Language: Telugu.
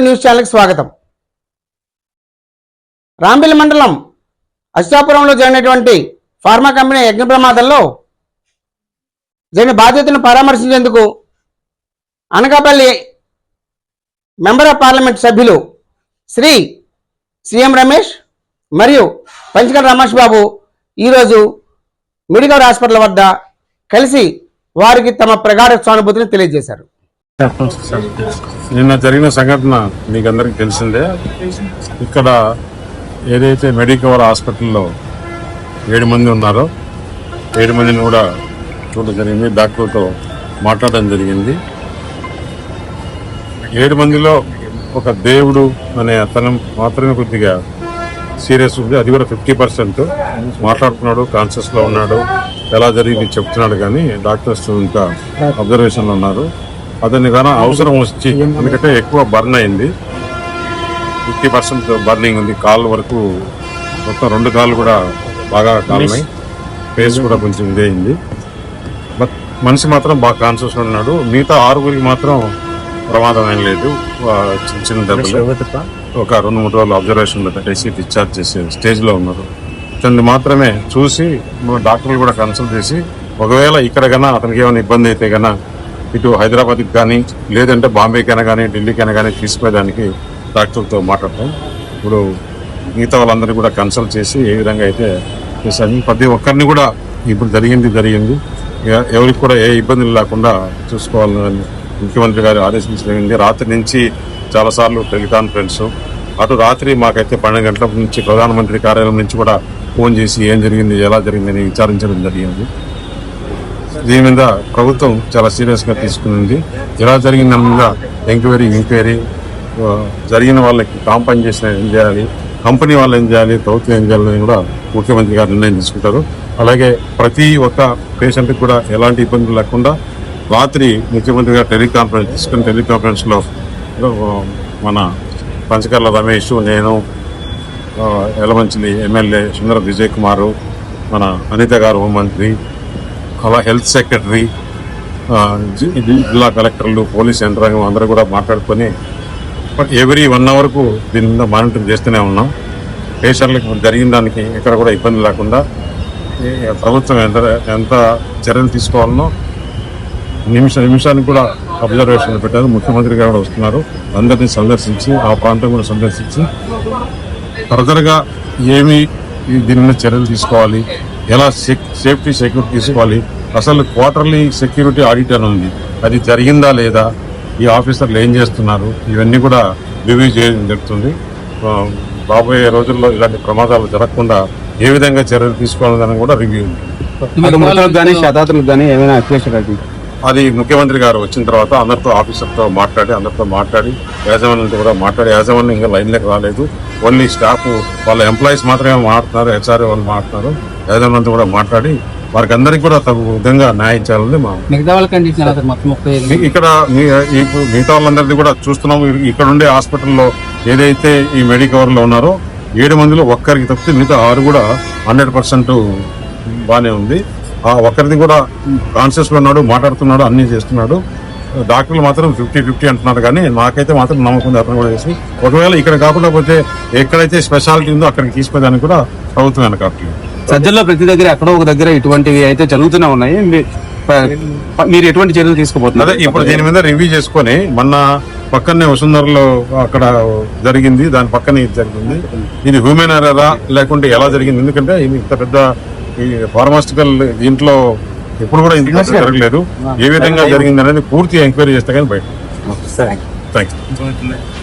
న్యూస్ స్వాగతం. రాంబిల్ మండలం అచ్చాపురంలో జరిగినటువంటి ఫార్మా కంపెనీ యజ్ఞ ప్రమాదంలో జరిగిన బాధ్యతను పరామర్శించేందుకు అనకాపల్లి మెంబర్ ఆఫ్ పార్లమెంట్ సభ్యులు శ్రీ సిఎం రమేష్ మరియు పంచకర రమేష్ బాబు ఈరోజు మెడికల్ హాస్పిటల్ వద్ద కలిసి వారికి తమ ప్రగాఢ సానుభూతిని తెలియజేశారు. నిన్న జరిగిన సంఘటన మీకు అందరికీ తెలిసిందే. ఇక్కడ ఏదైతే మెడికవర్ హాస్పిటల్లో ఏడు మంది ఉన్నారో ఏడు మందిని కూడా చూడడం జరిగింది డాక్టర్తో మాట్లాడడం జరిగింది. ఏడు మందిలో ఒక దేవుడు అనే అతను మాత్రమే కొద్దిగా సీరియస్ ఉంది. అది కూడా ఫిఫ్టీ పర్సెంట్. మాట్లాడుతున్నాడు కాన్షియస్లో ఉన్నాడు. ఎలా జరిగింది చెప్తున్నాడు కానీ డాక్టర్స్ ఇంకా అబ్జర్వేషన్లో ఉన్నారు. అతన్ని కానీ అవసరం వచ్చి ఎందుకంటే ఎక్కువ బర్న్ అయింది. ఫిఫ్టీ పర్సెంట్ బర్నింగ్ ఉంది. కాళ్ళ వరకు మొత్తం రెండు కాళ్ళు కూడా బాగా కాలినాయి. ఫేస్ కూడా కొంచెం ఇదే అయింది. బట్ మనిషి మాత్రం బాగా కాన్షియస్లో ఉన్నాడు. మిగతా ఆరుగురికి మాత్రం ప్రమాదం ఏం లేదు. చిన్న చిన్న దెబ్బలు. ఒక రెండు మూడు రోజులు అబ్జర్వేషన్ పెట్టేసి డిశ్చార్జ్ చేసే స్టేజ్లో ఉన్నారు. ఇతన్ని మాత్రమే చూసి డాక్టర్లు కూడా కన్సల్ట్ చేసి ఒకవేళ ఇక్కడ కన్నా అతనికి ఏమైనా ఇబ్బంది అయితే కన్నా ఇటు హైదరాబాద్కి కానీ లేదంటే బాంబేకైనా కానీ ఢిల్లీకైనా కానీ తీసుకుపోయేదానికి డాక్టర్తో మాట్లాడతాం. ఇప్పుడు మిగతా వాళ్ళందరినీ కూడా కన్సల్ట్ చేసి ఏ విధంగా అయితే చేశాను ప్రతి ఒక్కరిని కూడా ఇప్పుడు జరిగింది జరిగింది. ఎవరికి కూడా ఏ ఇబ్బందులు లేకుండా చూసుకోవాలని ముఖ్యమంత్రి గారు ఆదేశించడం రాత్రి నుంచి చాలాసార్లు టెలికాన్ఫరెన్స్. అటు రాత్రి మాకైతే పన్నెండు గంటల నుంచి ప్రధానమంత్రి కార్యాలయం నుంచి కూడా ఫోన్ చేసి ఏం జరిగింది ఎలా జరిగిందని విచారించడం జరిగింది. దీని మీద ప్రభుత్వం చాలా సీరియస్గా తీసుకుంది. ఎలా జరిగిన దాని మీద ఎంక్వైరీ ఎంక్వైరీ జరిగిన వాళ్ళకి కాంపైన్ చేసిన ఏం చేయాలి కంపెనీ వాళ్ళు ఏం చేయాలి ప్రభుత్వం ఏం చేయాలని కూడా ముఖ్యమంత్రి గారు నిర్ణయం తీసుకుంటారు. అలాగే ప్రతి ఒక్క పేషెంట్కి కూడా ఎలాంటి ఇబ్బందులు లేకుండా రాత్రి ముఖ్యమంత్రి గారు టెలికాన్ఫరెన్స్ తీసుకుని టెలికాన్ఫరెన్స్లో మన పంచకర్ల రమేష్ నేను ఎలమంచిలి ఎమ్మెల్యే సుందర విజయ్ కుమార్ మన అనిత గారు హోంమంత్రి అలా హెల్త్ సెక్రటరీ జిల్లా కలెక్టర్లు పోలీస్ యంత్రాంగం అందరూ కూడా మాట్లాడుకొని బట్ ఎవ్రీ వన్ అవర్కు దీని మీద మానిటర్ చేస్తూనే ఉన్నాం. పేషెంట్లకు జరిగిన దానికి ఎక్కడ కూడా ఇబ్బంది లేకుండా ప్రభుత్వం ఎంత ఎంత చర్యలు తీసుకోవాలనో నిమిష నిమిషానికి కూడా అబ్జర్వేషన్ పెట్టారు. ముఖ్యమంత్రి గారు కూడా వస్తున్నారు. అందరినీ సందర్శించి ఆ ప్రాంతం కూడా సందర్శించి ఫర్దర్గా ఏమి ఈ దీని మీద చర్యలు తీసుకోవాలి? ఎలా సెక్- సేఫ్టీ సెక్యూరిటీ తీసుకోవాలి? అసలు క్వార్టర్లీ సెక్యూరిటీ ఆడిట్ అని ఉంది. అది జరిగిందా లేదా? ఈ ఆఫీసర్లు ఏం చేస్తున్నారు? ఇవన్నీ కూడా రివ్యూ చేయడం జరుగుతుంది. రాబోయే రోజుల్లో ఇలాంటి ప్రమాదాలు జరగకుండా ఏ విధంగా చర్యలు తీసుకోవాలని కూడా రివ్యూ ఉంది అటు మృతులకు కానీ ఏమైనా కలిగి అది ముఖ్యమంత్రి గారు వచ్చిన తర్వాత అందరితో ఆఫీసర్తో మాట్లాడి అందరితో మాట్లాడి యాజమాన్యంతో కూడా మాట్లాడి యాజమాన్యం ఇంకా లైన్లోకి రాలేదు. ఓన్లీ స్టాఫ్ వాళ్ళ ఎంప్లాయీస్ మాత్రమే మాట్లాడుతున్నారు హెచ్ఆర్ వాళ్ళు మాట్లాడుతున్నారు. యాజమాన్యంతో కూడా మాట్లాడి వారికి అందరికీ కూడా తగు విధంగా న్యాయం చేయాలని మా మిగతా వాళ్ళ ఇక్కడ మిగతా వాళ్ళందరిది కూడా చూస్తున్నాం ఇ- ఇక్కడ ఉండే హాస్పిటల్లో ఏదైతే ఈ మెడికవర్లో ఉన్నారో ఏడు మందిలో ఒక్కరికి తప్పితే మిగతా ఆరు కూడా హండ్రెడ్ పర్సెంట్ బాగానే ఉంది. ఆ ఒక్కరిది కూడా కాన్షియస్లో ఉన్నాడు మాట్లాడుతున్నాడు అన్ని చేస్తున్నాడు. డాక్టర్లు మాత్రం ఫిఫ్టీ ఫిఫ్టీ అంటున్నారు కానీ నాకైతే మాత్రం నమ్మకం అతను కూడా చేసి. ఒకవేళ ఇక్కడ కాకుండా పోతే ఎక్కడైతే స్పెషాలిటీ ఉందో అక్కడికి తీసుకుపోయేదానికి కూడా ప్రభుత్వం వెనకాట్లేదు సజ్జల్లో ప్రతి దగ్గర ఎక్కడో ఒక దగ్గర ఇటువంటివి అయితే జరుగుతూనే ఉన్నాయి. మీరు ఎటువంటి చర్యలు అదే తీసుకోబోతున్నారు ఇప్పుడు దీని మీద రివ్యూ చేసుకొని మొన్న పక్కనే వసుంధరలో అక్కడ జరిగింది దాని పక్కనే ఇది జరిగింది. ఇది హ్యూమెన్ ఎరరా లేకుంటే ఎలా జరిగింది? ఎందుకంటే ఇది ఇంత పెద్ద ఈ ఫార్మాస్టికల్ దీంట్లో ఎప్పుడు కూడా ఇంత జరగలేదు. ఏ విధంగా జరిగింది అనేది పూర్తి ఎంక్వైరీ చేస్తే కానీ బయట. సరే థ్యాంక్ యూ